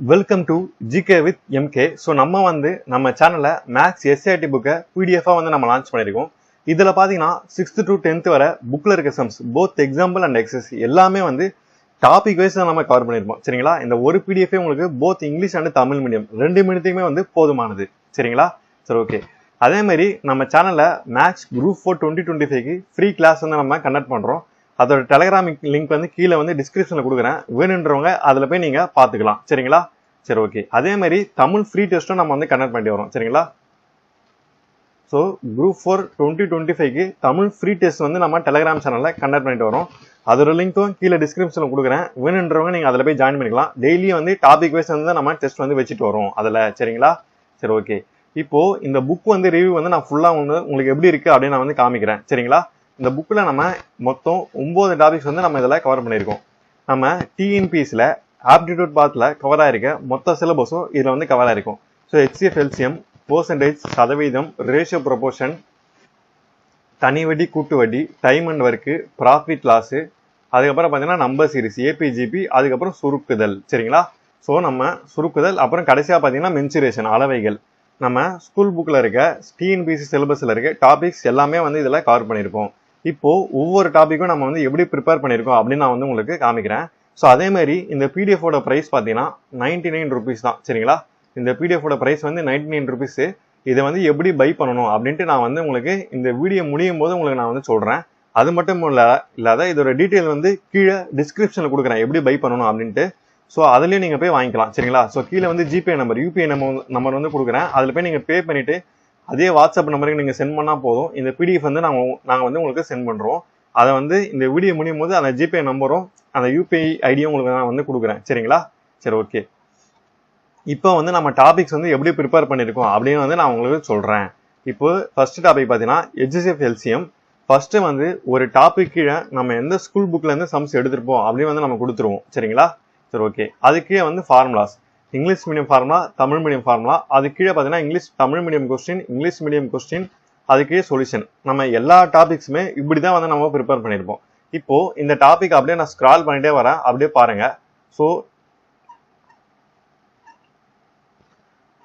Welcome to GK with MK so நம்ம வந்து நம்ம சேனலில் மேக்ஸ் எஸ்ஐடி புக்கை பிடிஎஃபாக வந்து நம்ம லான்ச் பண்ணியிருக்கோம். இதில் பார்த்தீங்கன்னா சிக்ஸ்த்து டு டென்த் வர புக்கில் இருக்க sums both example and exercise எல்லாமே வந்து டாபிக் வைஸ் நம்ம கவர் பண்ணியிருப்போம். சரிங்களா? இந்த ஒரு பிடிஎஃபே உங்களுக்கு both English and Tamil medium ரெண்டு மீடியத்துக்குமே வந்து போதுமானது. சரிங்களா? சரி ஓகே அதேமாரி நம்ம சேனலில் maths group four twenty twenty ஃபைவ்க்கு ஃப்ரீ கிளாஸ் வந்து நம்ம கண்டக்ட் பண்ணுறோம் அதோட டெலகிராம் லிங்க் வந்து கீழே வந்து டிஸ்கிரிப்ஷனில் கொடுக்குறேன். வேணுன்றவங்க அதில் போய் நீங்கள் பார்த்துக்கலாம். சரிங்களா? சரி ஓகே அதே மாதிரி தமிழ் ஃப்ரீ டெஸ்ட்டும் நம்ம வந்து கண்டக்ட் பண்ணிட்டு வரோம். சரிங்களா? So group four twenty twenty ஃபைவ்க்கு தமிழ் ஃப்ரீ டெஸ்ட் வந்து நம்ம டெலகிராம் சேனலில் கண்டக்ட் பண்ணிட்டு வரோம். அதோட லிங்க்கும் கீழே டிஸ்கிரிப்ஷனில் கொடுக்குறேன். வேணுன்றவங்க நீங்கள் அதில் போய் ஜாயின் பண்ணிக்கலாம். டெய்லியும் வந்து டாபிக் வைஸ் வந்து நம்ம டெஸ்ட் வந்து வச்சுட்டு வரோம் அதில். சரிங்களா? சரி ஓகே இப்போது இந்த புக் வந்து ரிவ்யூ வந்து நான் ஃபுல்லாக வந்து உங்களுக்கு எப்படி இருக்குது அப்படின்னு நான் வந்து காமிக்கிறேன். சரிங்களா? இந்த புக்கில் நம்ம மொத்தம் ஒம்பது டாபிக்ஸ் வந்து நம்ம இதில் கவர் பண்ணியிருக்கோம். நம்ம டிஎன்பிஎஸில் ஆப்டிடியூட் பாத்தில் கவர் ஆகிருக்க மொத்த சிலபஸும் இதில் வந்து கவர் ஆகிருக்கும் ஸோ ஹெச்சிஎஃப் எல்சிஎம் பர்சன்டேஜ் சதவீதம் ரேஷியோ ப்ரொபோர்ஷன் தனி வட்டி கூட்டு வட்டி time and work profit loss அதுக்கப்புறம் பார்த்தீங்கன்னா நம்பர் சீரிஸ் ஏபிஜிபி அதுக்கப்புறம் சுருக்குதல். சரிங்களா? ஸோ நம்ம சுருக்குதல் அப்புறம் கடைசியாக பார்த்தீங்கன்னா மென்சுரேஷன் அளவைகள். நம்ம ஸ்கூல் புக்கில் இருக்க டிஎன்பிசி சிலபஸில் இருக்க டாபிக்ஸ் எல்லாமே வந்து இதில் கவர் பண்ணியிருப்போம். இப்போ ஒவ்வொரு டாப்பிக்கும் நம்ம வந்து எப்படி ப்ரிப்பேர் பண்ணியிருக்கோம் அப்படின்னு நான் வந்து உங்களுக்கு காமிக்கிறேன். ஸோ அதே மாதிரி இந்த பிடிஎஃபோட ப்ரைஸ் பார்த்தீங்கன்னா நைன்டி நைன் ருபீஸ் தான். சரிங்களா? இந்த பிடிஎஃபோட ப்ரைஸ் வந்து நைன்டி நைன் ருபீஸு இதை வந்து எப்படி பை பண்ணணும் அப்படின்ட்டு நான் வந்து உங்களுக்கு இந்த வீடியோ முடியும் போது உங்களுக்கு நான் வந்து சொல்கிறேன் அது மட்டும் இல்லை இல்லாத இதோட டீட்டெயில் வந்து கீழே டிஸ்கிரிப்ஷனில் கொடுக்குறேன். எப்படி பை பண்ணணும் அப்படின்ட்டு. ஸோ அதுலேயும் நீங்கள் போய் வாங்கிக்கலாம். சரிங்களா? ஸோ கீழே வந்து GPay number UPI number number வந்து கொடுக்குறேன். அதில் போய் நீங்கள் பே பண்ணிவிட்டு அதே வாட்ஸ்அப் நம்பருக்கு நீங்கள் சென்ட் பண்ணால் போதும். இந்த பிடிஎஃப் வந்து நாங்கள் நாங்கள் வந்து உங்களுக்கு சென்ட் பண்ணுறோம் அதை வந்து இந்த வீடியோ முடியும் போது அந்த ஜிபே நம்பரும் அந்த யூபிஐ ஐடியும் உங்களுக்கு நான் வந்து கொடுக்குறேன். சரிங்களா? சரி ஓகே இப்போ வந்து நம்ம டாபிக்ஸ் வந்து எப்படி ப்ரிப்பேர் பண்ணியிருக்கோம் அப்படின்னு வந்து நான் உங்களுக்கு சொல்கிறேன் இப்போ ஃபர்ஸ்ட் டாபிக் பார்த்தீங்கன்னா ஹெச்எஸ்எஃப் எல்சிஎம் ஃபர்ஸ்ட் வந்து ஒரு டாபிக் கீழே நம்ம எந்த ஸ்கூல் புக்லேருந்து சம்ஸ் எடுத்திருப்போம் அப்படின்னு வந்து நம்ம கொடுத்துருவோம். சரிங்களா? சரி ஓகே அது கீழே வந்து formulas English medium formula Tamil medium formula அது கீழே பார்த்தீங்கன்னா English Tamil medium question English medium question அதுக்கே சொல்யூஷன் நம்ம எல்லா டாபிக்ஸுமே இப்படி தான் வந்து நம்ம ப்ரிப்பேர் பண்ணியிருப்போம். இப்போ இந்த டாபிக் அப்படியே நான் ஸ்க்ரால் பண்ணிட்டே வரேன். அப்படியே பாருங்க. ஸோ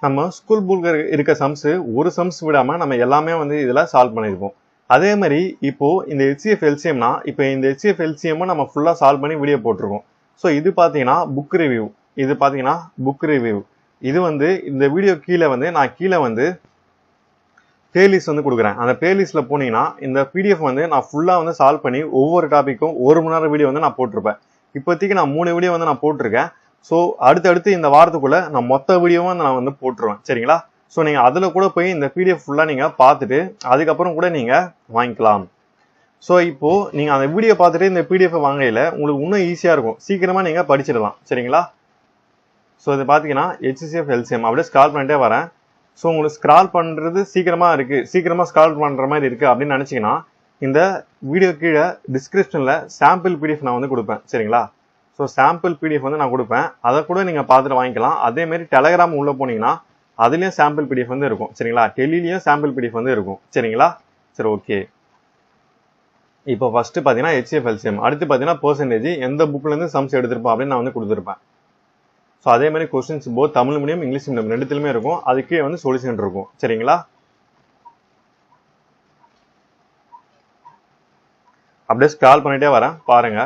நம்ம ஸ்கூல் புக் இருக்க சம்ஸு ஒரு சம்ஸ் விடாமல் நம்ம எல்லாமே வந்து இதில் சால்வ் பண்ணியிருப்போம். அதே மாதிரி இப்போது இந்த ஹெச்சிஎஃப் எல்சிஎம்னா இப்போ இந்த ஹெச்சிஎஃப் எல்சிஎம்மும் நம்ம ஃபுல்லாக சால்வ் பண்ணி வீடியோ போட்டிருக்கோம். ஸோ இது பார்த்தீங்கன்னா புக் ரிவ்யூ இது பார்த்தீங்கன்னா புக் ரிவ்யூ இது வந்து இந்த வீடியோ கீழே வந்து நான் கீழே வந்து பிளேலிஸ்ட் வந்து கொடுக்குறேன். அந்த பிளேலிஸ்ட்ல போனீங்கன்னா இந்த பிடிஎஃப் வந்து நான் ஃபுல்லாக வந்து சால்வ் பண்ணி ஒவ்வொரு டாப்பிக்கும் ஒரு மணி நேரம் வீடியோ வந்து நான் போட்டிருப்பேன். இப்போதைக்கு நான் மூணு வீடியோ வந்து நான் போட்டிருக்கேன். ஸோ அடுத்தடுத்து இந்த வாரத்துக்குள்ளே நான் மொத்த வீடியோவும் நான் வந்து போட்டுருவேன். சரிங்களா? ஸோ நீங்கள் அதில் கூட போய் இந்த பிடிஎஃப் ஃபுல்லாக நீங்கள் பார்த்துட்டு அதுக்கப்புறம் கூட நீங்கள் வாங்கிக்கலாம். ஸோ இப்போது நீங்கள் அந்த வீடியோ பார்த்துட்டு இந்த பிடிஎஃப் வாங்கையில் உங்களுக்கு இன்னும் ஈஸியாக இருக்கும். சீக்கிரமாக நீங்கள் படிச்சிடலாம். சரிங்களா? ஸோ இது பார்த்தீங்கன்னா ஹெச்சிசிஎஃப் எல்சிஎம் அப்படியே ஸ்கால் பண்ணிட்டே வரேன். ஸோ உங்களுக்கு ஸ்க்ரால் பண்ணுறது சீக்கிரமாக இருக்குது சீக்கிரமாக ஸ்க்ரால் பண்ணுற மாதிரி இருக்குது அப்படின்னு நினச்சிங்கன்னா இந்த வீடியோ கீழே டிஸ்கிரிப்ஷனில் சாம்பிள் பிடிஎஃப் நான் வந்து கொடுப்பேன். சரிங்களா? ஸோ சாம்பிள் பிடிஎஃப் வந்து நான் கொடுப்பேன். அதை கூட நீங்கள் பார்த்துட்டு வாங்கிக்கலாம். அதேமாரி டெலகிராம் உள்ளே போனீங்கன்னா அதுலேயும் சாம்பிள் பிடிஎஃப் வந்து இருக்கும். சரிங்களா? டெல்லிலையும் சாம்பிள் பிடிஎஃப் வந்து இருக்கும். சரிங்களா? சரி ஓகே இப்போ ஃபஸ்ட்டு பார்த்தீங்கன்னா ஹெச்எஃப் எல்சிஎம் அடுத்து பார்த்தீங்கன்னா பர்சன்டேஜ் எந்த புக்லேருந்து சம்ஸ் எடுத்திருப்போம் அப்படின்னு நான் வந்து கொடுத்துருப்பேன். ஸோ அதே மாதிரி questions both Tamil medium English medium ரெண்டுத்துலையுமே இருக்கும். அதுக்கே வந்து சொல்யூஷன் இருக்கும். சரிங்களா? அப்படியே ஸ்க்ரால் பண்ணிட்டே வரேன். பாருங்க.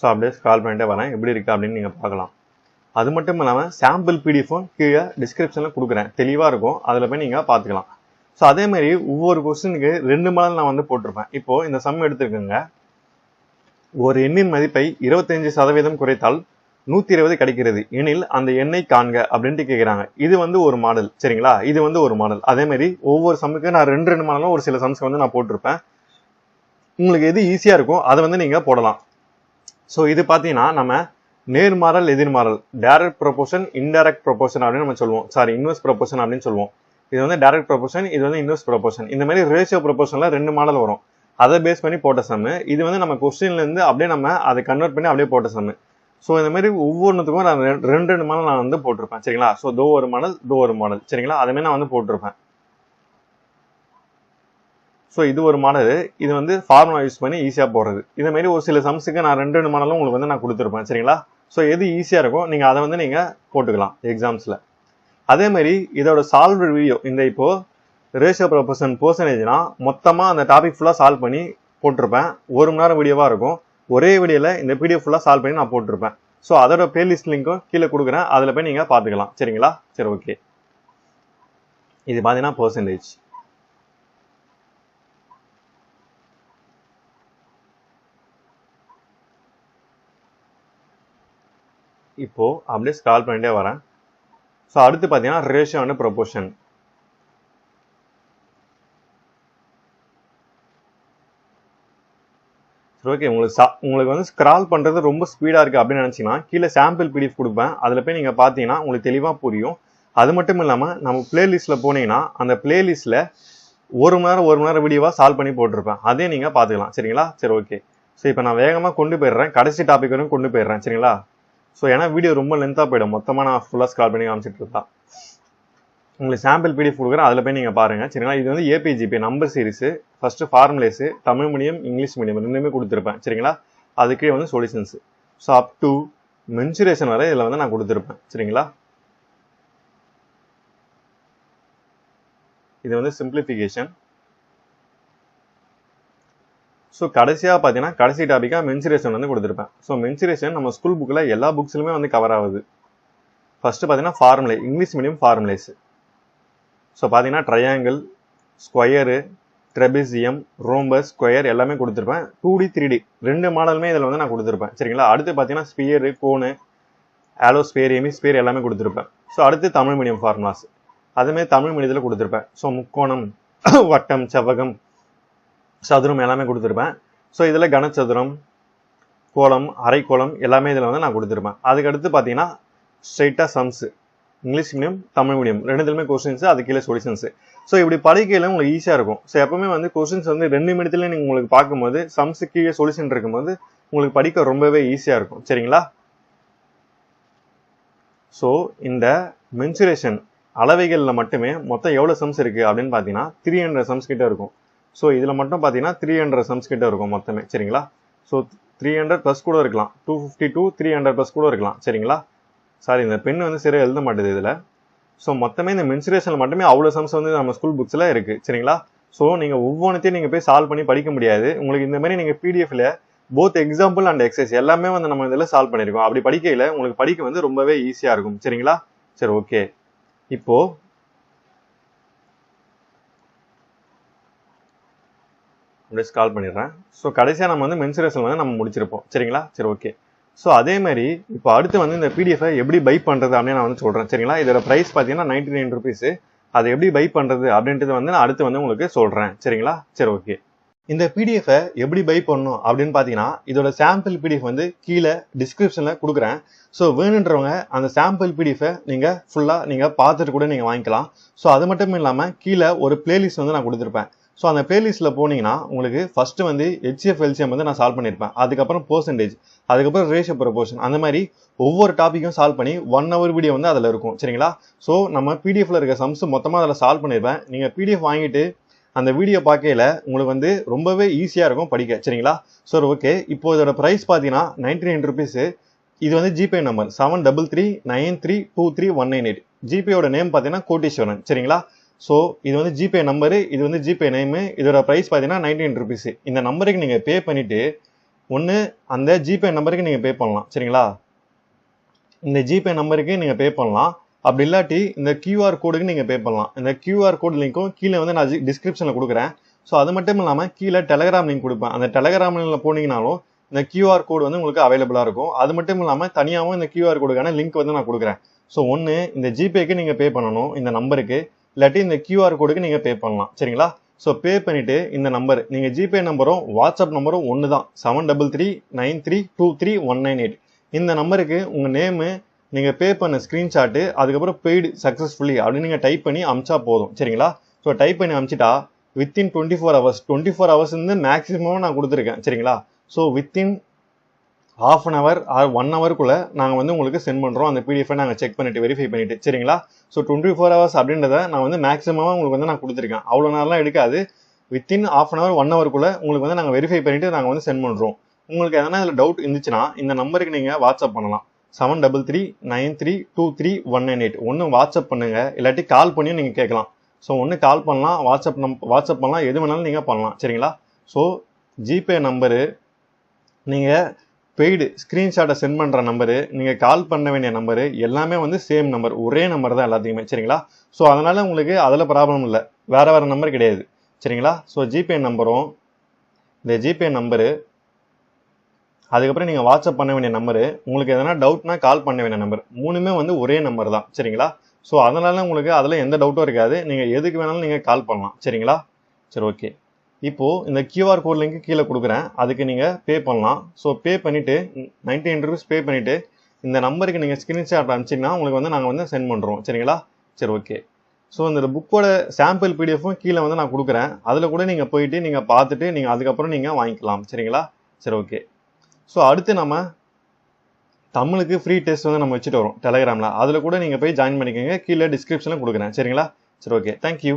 ஸோ அப்படியே ஸ்க்ரால் பண்ணிட்டே வரேன். எப்படி இருக்கு அப்படின்னு நீங்கள் பார்க்கலாம். அது மட்டும் இல்லாமல் சாம்பிள் பிடிஎஃபும் கீழே டிஸ்கிரிப்ஷனில் கொடுக்குறேன். தெளிவாக இருக்கும். அதில் போய் நீங்கள் பார்த்துக்கலாம். ஸோ அதே மாதிரி ஒவ்வொரு கொஸ்டினுக்கு ரெண்டு மாடல் நான் வந்து போட்டிருப்பேன். இப்போ இந்த சம் எடுத்துருக்கோங்க ஒரு எண்ணின் மதிப்பை இருபத்தஞ்சு சதவீதம் குறைத்தால் நூத்தி இருபது கிடைக்கிறது. எனில் அந்த எண்ணை காண்க அப்படின்ட்டு கேட்குறாங்க இது வந்து ஒரு மாடல் சரிங்களா? இது வந்து ஒரு மாடல் அதே மாதிரி ஒவ்வொரு சம்முக்கு நான் ரெண்டு ரெண்டு மாடலும் ஒரு சில சம்ஸ்க்கு வந்து நான் போட்டிருப்பேன். உங்களுக்கு எது ஈஸியாக இருக்கும் அதை வந்து நீங்கள் போடலாம். ஸோ இது பார்த்தீங்கன்னா நம்ம நேர்மாறல் எதிர்மாறல் டைரக்ட் ப்ரொபோஷன் இன்டைரக்ட் ப்ரொபோஷன் அப்படின்னு நம்ம சொல்லுவோம். சாரி இன்வெஸ்ட் ப்ரொபோஷன் அப்படின்னு சொல்லுவோம். இது வந்து டைரக்ட் ப்ரொபோஷன் இது வந்து இன்வெஸ்ட் ப்ரொபோஷன் இந்த மாதிரி ரேஷியோ ப்ரொபோஷனில் ரெண்டு மாடல் வரும். அதை பேஸ் பண்ணி போட்ட சம்மு இது வந்து நம்ம கொஸ்டின்லேருந்து அப்படியே நம்ம அதை கன்வெர்ட் பண்ணி அப்படியே போட்ட சம்மு ஸோ இந்த மாதிரி ஒவ்வொன்றுத்துக்கும் நான் ரெண்டு ரெண்டு ரெண்டு மாடல் நான் வந்து போட்டிருப்பேன். சரிங்களா? ஸோ தோ ஒரு மாடல் தோ ஒரு மாடல் சரிங்களா? அதுமாதிரி நான் வந்து போட்டிருப்பேன். ஸோ இது ஒரு மாடல் இது வந்து ஃபார்முலா யூஸ் பண்ணி ஈஸியாக போடுறது. இதே மாதிரி ஒரு சில சம்ஸுக்கு நான் ரெண்டு ரெண்டு மாடலும் உங்களுக்கு வந்து நான் கொடுத்துருப்பேன். சரிங்களா? ஸோ எது ஈஸியாக இருக்கும் நீங்கள் அதை வந்து நீங்கள் போட்டுக்கலாம் எக்ஸாம்ஸில் அதே மாதிரி இதோட சால்வ் வீடியோ இந்த இப்போ ரேஷியோ ப்ரொபோஷன் பர்சன்டேஜ்னா மொத்தமாக அந்த டாபிக் ஃபுல்லாக சால்வ் பண்ணி போட்டிருப்பேன். ஒரு மணி நேரம் வீடியோவாக இருக்கும். ஒரே வீடியோவில் இந்த பிடிஎஃப் ஃபுல்லாக சால்வ் பண்ணி நான் போட்டிருப்பேன். ஸோ அதோட பிளேலிஸ்ட் லிங்க்கும் கீழே கொடுக்குறேன். அதில் போய் நீங்கள் பார்த்துக்கலாம். சரிங்களா? சரி ஓகே இது பார்த்தீங்கன்னா பர்சன்டேஜ் இப்போது அப்படியே ஸ்கால் பண்ணிட்டே வரேன். ஸோ அடுத்து பார்த்தீங்கன்னா ரேஷியோ அண்ட் ப்ரொபோஷன் ஓகே உங்களுக்கு சா உங்களுக்கு வந்து ஸ்க்ரால் பண்ணுறது ரொம்ப ஸ்பீடாக இருக்குது அப்படின்னு நினச்சிங்கன்னா கீழே சாம்பிள் பிடிஎஃப் கொடுப்பேன். அதில் போய் நீங்கள் பார்த்தீங்கன்னா உங்களுக்கு தெளிவாக புரியும். அது மட்டும் இல்லாமல் நம்ம பிளேலிஸ்ட்டில் போனீங்கன்னா அந்த பிளேலிஸ்ட்டில் ஒரு மணி நேரம் ஒரு மணி நேரம் வீடியோவாக சால்வ் பண்ணி போட்டிருப்பேன். அதையும் நீங்கள் பார்த்துக்கலாம் சரிங்களா? சரி ஓகே ஸோ இப்போ நான் வேகமாக கொண்டு போயிடுறேன். கடைசி டாபிக் வரைக்கும் கொண்டு போயிடுறேன். சரிங்களா? ஸோ ஏன்னா வீடியோ ரொம்ப லென்த்தாக போயிடும். மொத்தமாக நான் ஃபுல்லாக ஸ்கால் பண்ணி காமிச்சிட்டு இருந்தா உங்களுக்கு சாம்பிள் பிடிஎஃப் கொடுக்குறேன். அதில் போய் நீங்கள் பாருங்கள் சரிங்களா? இது வந்து AP GP number series first formulae Tamil medium English medium ரெண்டுமே கொடுத்துருப்பேன். சரிங்களா? அதுக்கே வந்து solutions so up to mensuration வரை இதில் வந்து நான் கொடுத்துருப்பேன். சரிங்களா? இது வந்து சிம்பிளிஃபிகேஷன் ஸோ கடைசியாக பார்த்தீங்கன்னா கடைசி டாப்பிக்காக மென்சுரேஷன் வந்து கொடுத்துருப்பேன். ஸோ மென்சுரேஷன் நம்ம ஸ்கூல் புக்கில் எல்லா புக்ஸ்லையுமே வந்து கவர் ஆகுது. ஃபஸ்ட்டு பார்த்தீங்கன்னா formulae English medium formulae so பார்த்தீங்கன்னா triangle square trapezium rhombus square எல்லாமே கொடுத்துருப்பேன். டூ டி த்ரீ டி ரெண்டு மாடலுமே இதில் வந்து நான் கொடுத்துருப்பேன். சரிங்களா? அடுத்து பார்த்தீங்கன்னா sphere cone hollow sphere hemisphere எல்லாமே கொடுத்துருப்பேன். ஸோ அடுத்து தமிழ் மீடியம் ஃபார்முலாஸ் அதுமாரி தமிழ் மீடியத்தில் கொடுத்துருப்பேன். ஸோ முக்கோணம் வட்டம் செவ்வகம் சதுரம் எல்லாமே கொடுத்துருப்பேன். ஸோ இதில் கனச்சதுரம் கோலம் அரைக்கோளம் எல்லாமே இதில் வந்து நான் கொடுத்துருப்பேன். அதுக்கடுத்து பார்த்தீங்கன்னா ஸ்ட்ரெயிட்டாக sums English medium Tamil medium ரெண்டுத்துலையுமே questions அது கீழே சொல்யூஷன்ஸு ஸோ இப்படி படிக்கையில் உங்களுக்கு ஈஸியாக இருக்கும். ஸோ எப்பவுமே வந்து கொஸ்டின்ஸ் வந்து ரெண்டு மீடியத்தில் நீங்கள் உங்களுக்கு பார்க்கும்போது சம்ஸ் கீழே சொல்யூஷன் இருக்கும்போது உங்களுக்கு படிக்க ரொம்பவே ஈஸியாக இருக்கும். சரிங்களா? ஸோ இந்த மென்சுரேஷன் அளவைகளில் மட்டுமே மொத்தம் எவ்வளோ சம்ஸ் இருக்குது அப்படின்னு பார்த்தீங்கன்னா த்ரீ ஹண்ட்ரட் சம்ஸ் கிட்டே இருக்கும். ஸோ இதில் மட்டும் பார்த்தீங்கன்னா த்ரீ ஹண்ட்ரட் சம்ஸ் கிட்ட இருக்கும் மொத்தமே. சரிங்களா? ஸோ த்ரீ ஹண்ட்ரட் ப்ளஸ் கூட இருக்கலாம். Two fifty two three hundred plus கூட இருக்கலாம். சரிங்களா? சாரி இந்த பெண் வந்து சரியாக எழுத மாட்டேது இதில். ஸோ மொத்தமே இந்த மென்சுரேஷனில் மட்டுமே அவ்வளோ சம்ஸ் வந்து நம்ம ஸ்கூல் புக்ஸில் இருக்குது சரிங்களா? ஸோ நீங்கள் ஒவ்வொன்றத்தையும் நீங்கள் போய் சால்வ் பண்ணி படிக்க முடியாது. உங்களுக்கு இந்த மாதிரி நீங்கள் பிடிஎஃப்ல போத் எக்ஸாம்பிள் அண்ட் எக்ஸசைஸ் எல்லாமே வந்து நம்ம இதில் சால்வ் பண்ணியிருக்கோம் அப்படி படிக்கையில் உங்களுக்கு படிக்க வந்து ரொம்பவே ஈஸியாக இருக்கும். சரிங்களா? சரி ஓகே இப்போது அப்படியே கால் பண்ணிடுறேன். ஸோ கடைசியாக நம்ம வந்து மென்சுரேஷன் வந்து நம்ம முடிச்சிருப்போம். சரிங்களா? சரி ஓகே ஸோ அதே மாதிரி இப்போ அடுத்து வந்து இந்த பிடிஎஃபை எப்படி பை பண்ணுறது அப்படின்னு நான் வந்து சொல்கிறேன் சரிங்களா? இதோட ப்ரைஸ் பார்த்தீங்கன்னா நைன்டி நைன் ருபீஸு அதை எப்படி பை பண்ணுறது அப்படின்றது வந்து நான் அடுத்து வந்து உங்களுக்கு சொல்கிறேன் சரிங்களா? சரி ஓகே இந்த பிடிஎஃபை எப்படி பை பண்ணணும் அப்படின்னு பார்த்தீங்கன்னா இதோட சாம்பிள் பிடிஎஃப் வந்து கீழே டிஸ்கிரிப்ஷனில் கொடுக்குறேன். ஸோ வேணுன்றவங்க அந்த சாம்பிள் பிடிஎஃபை நீங்கள் ஃபுல்லாக நீங்கள் பார்த்துட்டு கூட நீங்கள் வாங்கிக்கலாம். ஸோ அது மட்டும் இல்லாமல் கீழே ஒரு பிளேலிஸ்ட் வந்து நான் கொடுத்துருப்பேன். ஸோ அந்த பிளேலிஸ்ட்டில் போனீங்கன்னா உங்களுக்கு ஃபஸ்ட்டு வந்து ஹெச்எஃப் எல்சிஎம் வந்து நான் சால்வ் பண்ணியிருப்பேன் அதுக்கப்புறம் பர்சன்டேஜ் அதுக்கப்புறம் ரேஷியோ ப்ரொபோஷன் அந்த மாதிரி ஒவ்வொரு டாப்பிக்கும் சால்வ் பண்ணி ஒன் ஹவர் வீடியோ வந்து அதில் இருக்கும். சரிங்களா? ஸோ நம்ம பிடிஎஃப்ல இருக்க சம்ஸ் மொத்தமாக அதில் சால்வ் பண்ணியிருப்பேன் நீங்கள் பிடிஎஃப் வாங்கிட்டு அந்த வீடியோ பார்க்கையில உங்களுக்கு வந்து ரொம்பவே ஈஸியாக இருக்கும் படிக்க. சரிங்களா? ஸோ ஓகே இப்போ இதோட ப்ரைஸ் பார்த்தீங்கன்னா நைன்டி நைன் ருபீஸு இது வந்து GPay number seven double three nine three two three one nine eight ஜிபேயோட name பார்த்தீங்கன்னா கோட்டீஸ்வரன். சரிங்களா? ஸோ இது வந்து ஜிபே நம்பரு இது வந்து ஜிபே நேமு இதோட ப்ரைஸ் பார்த்தீங்கன்னா நைன்டீன் ருபீஸ் இந்த நம்பருக்கு நீங்கள் பே பண்ணிவிட்டு ஒன்று அந்த ஜிபே நம்பருக்கு நீங்கள் பே பண்ணலாம். சரிங்களா? இந்த ஜிபே நம்பருக்கு நீங்கள் பே பண்ணலாம். அப்படி இல்லாட்டி இந்த கியூஆர் கோடுக்கு நீங்கள் பே பண்ணலாம். இந்த கியூஆர் கோட் லிங்க்கும் கீழே வந்து நான் டிஸ்கிரிப்ஷனில் கொடுக்குறேன். ஸோ அது மட்டும் இல்லாமல் கீழே டெலகிராம் லிங்க் கொடுப்பேன். அந்த டெலகிராம் லிங்கில் போனீங்கனாலும் இந்த கியூஆர் கோடு வந்து உங்களுக்கு அவைலபிளாக இருக்கும். அது மட்டும் இல்லாமல் தனியாகவும் இந்த கியூஆர் கோடுக்கான லிங்க் வந்து நான் கொடுக்குறேன். ஸோ ஒன்று இந்த ஜிபேக்கு நீங்கள் பே பண்ணணும் இந்த நம்பருக்கு இல்லாட்டி இந்த கியூஆர் கோடுக்கு நீங்கள் பே பண்ணலாம். சரிங்களா? ஸோ பே பண்ணிவிட்டு இந்த நம்பர் நீங்கள் ஜிபே நம்பரும் வாட்ஸ்அப் நம்பரும் ஒன்று தான் seven double three nine three two three one nine eight இந்த நம்பருக்கு உங்கள் நேமு நீங்கள் பே பண்ண ஸ்க்ரீன்ஷாட்டு அதுக்கப்புறம் பெய்டு சக்ஸஸ்ஃபுல்லி அப்படின்னு நீங்கள் டைப் பண்ணி அமிச்சா போதும். சரிங்களா? ஸோ டைப் பண்ணி அமிச்சிட்டா within twenty four hours twenty four hours வந்து மேக்ஸிமம் நான் கொடுத்துருக்கேன். சரிங்களா? So within half an hour or one ஹவருக்குள்ளே நாங்கள் வந்து உங்களுக்கு சென்ட் பண்ணுறோம் அந்த பிடிஎஃபை நாங்கள் செக் பண்ணிட்டு வெரிஃபை பண்ணிட்டு. சரிங்களா? ஸோ டுவெண்ட்டி ஃபோர் ஹவர்ஸ் அப்படின்றத நான் வந்து மேக்ஸிமமாக உங்களுக்கு வந்து நான் கொடுத்துருக்கேன். அவ்வளோ நேரம்லாம் எடுக்காது. Within half an hour one ஹவருக்குள்ள உங்களுக்கு வந்து நாங்கள் வெரிஃபை பண்ணிட்டு நாங்கள் வந்து சென்ட் பண்ணுறோம் உங்களுக்கு எதனா இதில் டவுட் இருந்துச்சுன்னா இந்த நம்பருக்கு நீங்கள் வாட்ஸ்அப் பண்ணலாம். Seven double three nine three two three one nine eight ஒன்று வாட்ஸ்அப் பண்ணுங்க. இல்லாட்டி கால் பண்ணியும் நீங்கள் கேட்கலாம். ஸோ ஒன்று கால் பண்ணலாம் வாட்ஸ்அப் நம் வாட்ஸ்அப் பண்ணலாம் எது வேணாலும் நீங்கள் பண்ணலாம். சரிங்களா? ஸோ ஜிபே நம்பரு நீங்கள் பெய்டு. ஸ்க்ரீன்ஷாட்டை சென்ட் பண்ணுற நம்பரு நீங்கள் கால் பண்ண வேண்டிய நம்பரு எல்லாமே வந்து சேம் நம்பர் ஒரே நம்பர் தான் எல்லாத்தையுமே சரிங்களா? ஸோ அதனால் உங்களுக்கு அதில் ப்ராப்ளம் இல்லை. வேறு வேறு நம்பர் கிடையாது. சரிங்களா? ஸோ ஜிபே நம்பரும் இந்த ஜிபே நம்பரு அதுக்கப்புறம் நீங்கள் வாட்ஸ்அப் பண்ண வேண்டிய நம்பரு உங்களுக்கு எதனா டவுட்னா கால் பண்ண வேண்டிய நம்பர் மூணுமே வந்து ஒரே நம்பர் தான் சரிங்களா? ஸோ அதனால உங்களுக்கு அதில் எந்த டவுட்டும் இருக்காது. நீங்கள் எதுக்கு வேணாலும் நீங்கள் கால் பண்ணலாம் சரிங்களா? சரி ஓகே இப்போது இந்த கியூஆர் கோட் லிங்க் கீழே கொடுக்குறேன். அதுக்கு நீங்கள் பே பண்ணலாம். ஸோ பே பண்ணிவிட்டு நைன்டீன் ருபீஸ் பே பண்ணிவிட்டு இந்த நம்பருக்கு நீங்கள் ஸ்க்ரீன்ஷாட் அனுப்பிச்சிங்கன்னா உங்களுக்கு வந்து நாங்கள் வந்து சென்ட் பண்ணுறோம் சரிங்களா? சரி ஓகே ஸோ இந்த புக்கோட சாம்பிள் பிடிஎஃப்பும் கீழே வந்து நான் கொடுக்குறேன். அதில் கூட நீங்கள் போயிட்டு நீங்கள் பார்த்துட்டு நீங்கள் அதுக்கப்புறம் நீங்கள் வாங்கிக்கலாம். சரிங்களா? சரி ஓகே ஸோ அடுத்து நம்ம தமிழுக்கு ஃப்ரீ டெஸ்ட் வந்து நம்ம வச்சுட்டு வரோம். டெலகிராமில் அதில் கூட நீங்கள் போய் ஜாயின் பண்ணிக்கோங்க. கீழே டிஸ்கிரிப்ஷனில் கொடுக்குறேன். சரிங்களா? சரி ஓகே தேங்க்யூ